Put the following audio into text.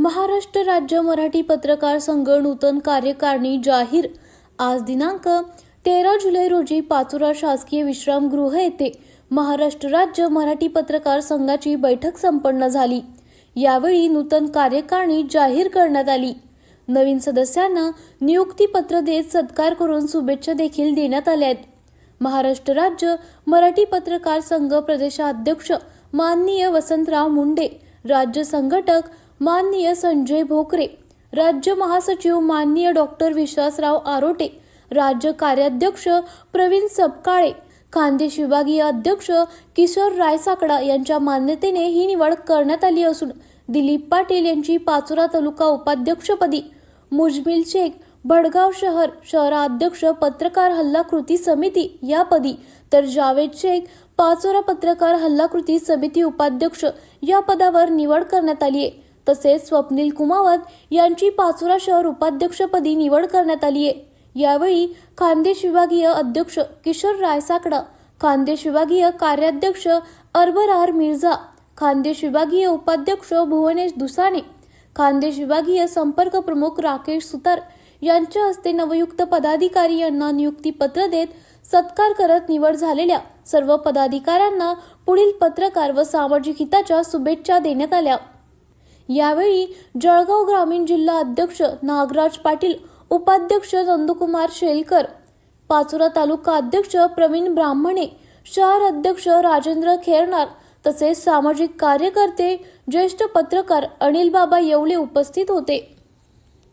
महाराष्ट्र राज्य मराठी पत्रकार संघ नूतन कार्यकारिणी जाहीर. आज दिनांक तेरा जुलै रोजी पाचोरा शासकीय विश्रामगृह येथे महाराष्ट्र राज्य मराठी पत्रकार संघाची बैठक संपन्न झाली. यावेळी नूतन कार्यकारिणी जाहीर करण्यात आली. नवीन सदस्यांना नियुक्तीपत्र देत सत्कार करून शुभेच्छा देखील देण्यात आल्या आहेत. महाराष्ट्र राज्य मराठी पत्रकार संघ प्रदेशाध्यक्ष माननीय वसंतराव मुंडे राज्य संघटक माननीय संजय भोकरे राज्य महासचिव माननीय डॉक्टर विश्वासराव आरोटे राज्य कार्याध्यक्ष प्रवीण सपकाळे खानदेश विभागीय अध्यक्ष किशोर रायसाकडा यांच्या मान्यतेने ही निवड करण्यात आली असून दिलीप पाटील यांची पाचोरा तालुका उपाध्यक्षपदी मुजमिल शेख भडगाव शहर शहराध्यक्ष पत्रकार हल्ला कृती समिती या पदी तर जावेद शेख पाचोरा पत्रकार हल्ला कृती समिती उपाध्यक्ष या पदावर निवड करण्यात आली आहे. तसेच स्वप्नील कुमावत यांची पाचोरा शहर उपाध्यक्षपदी निवड करण्यात आली आहे. यावेळी खानदेश विभागीय अध्यक्ष किशोर रायसाकडा खानदेश विभागीय कार्याध्यक्ष अरबरार मिर्झा खानदेश विभागीय उपाध्यक्ष भुवनेश दुसाने खानदेश विभागीय संपर्क प्रमुख राकेश सुतार यांच्या हस्ते नवयुक्त पदाधिकारी यांना नियुक्तीपत्र देत सत्कार करत निवड झालेल्या सर्व पदाधिकाऱ्यांना पुढील पत्रकार व सामाजिक हिताच्या शुभेच्छा देण्यात आल्या. यावेळी जळगाव ग्रामीण जिल्हा अध्यक्ष नागराज पाटील उपाध्यक्ष नंदकुमार शेलकर पाचोरा तालुका अध्यक्ष प्रवीण ब्राह्मणे शहर अध्यक्ष राजेंद्र खेरणार तसेच सामाजिक कार्यकर्ते ज्येष्ठ पत्रकार अनिल बाबा येवले उपस्थित होते.